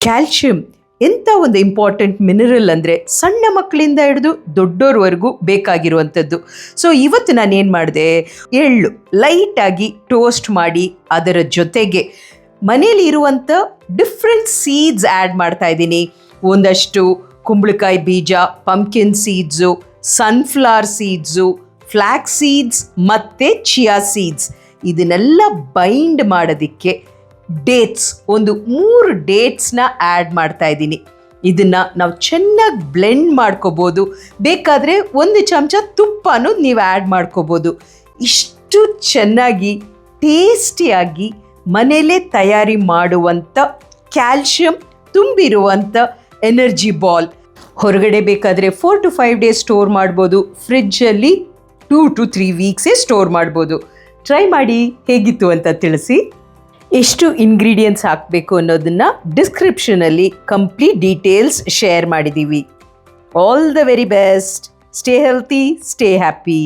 Calcium ಎಂಥ ಒಂದು important mineral ಅಂದರೆ ಸಣ್ಣ ಮಕ್ಕಳಿಂದ ಹಿಡಿದು ದೊಡ್ಡೋರ್ವರೆಗೂ ಬೇಕಾಗಿರುವಂಥದ್ದು. ಸೊ ಇವತ್ತು ನಾನೇನು ಮಾಡಿದೆ? ಎಳ್ಳು ಲೈಟಾಗಿ ಟೋಸ್ಟ್ ಮಾಡಿ ಅದರ ಜೊತೆಗೆ ಮನೇಲಿ ಇರುವಂಥ ಡಿಫ್ರೆಂಟ್ ಸೀಡ್ಸ್ ಆ್ಯಡ್ ಮಾಡ್ತಾ ಇದ್ದೀನಿ. ಒಂದಷ್ಟು ಕುಂಬಳಕಾಯಿ ಬೀಜ pumpkin seeds sunflower seeds flax seeds ಮತ್ತು ಚಿಯಾ ಸೀಡ್ಸ್ ಇದನ್ನೆಲ್ಲ ಬೈಂಡ್ ಮಾಡೋದಕ್ಕೆ ಡೇಟ್ಸ್ ಒಂದು ಮೂರು ಡೇಟ್ಸ್ನ ಆ್ಯಡ್ ಮಾಡ್ತಾ ಇದ್ದೀನಿ. ಇದನ್ನು ನಾವು ಚೆನ್ನಾಗಿ ಬ್ಲೆಂಡ್ ಮಾಡ್ಕೋಬೋದು. ಬೇಕಾದರೆ ಒಂದು ಚಮಚ ತುಪ್ಪನೂ ನೀವು ಆ್ಯಡ್ ಮಾಡ್ಕೋಬೋದು. ಇಷ್ಟು ಚೆನ್ನಾಗಿ ಟೇಸ್ಟಿಯಾಗಿ ಮನೆಯಲ್ಲೇ ತಯಾರಿ ಮಾಡುವಂಥ ಕ್ಯಾಲ್ಶಿಯಂ ತುಂಬಿರುವಂಥ ಎನರ್ಜಿ ಬಾಲ್ ಹೊರಗಡೆ ಬೇಕಾದರೆ four to five days store ಮಾಡ್ಬೋದು. ಫ್ರಿಜ್ಜಲ್ಲಿ ಟೂ ಟು ತ್ರೀ ವೀಕ್ಸೇ ಸ್ಟೋರ್ ಮಾಡ್ಬೋದು. ಟ್ರೈ ಮಾಡಿ ಹೇಗಿತ್ತು ಅಂತ ತಿಳಿಸಿ. ಎಷ್ಟು ಇಂಗ್ರೀಡಿಯೆಂಟ್ಸ್ ಹಾಕಬೇಕು ಅನ್ನೋದನ್ನು ಡಿಸ್ಕ್ರಿಪ್ಷನಲ್ಲಿ ಕಂಪ್ಲೀಟ್ ಡೀಟೇಲ್ಸ್ ಶೇರ್ ಮಾಡಿದ್ದೀವಿ all the very best stay healthy stay happy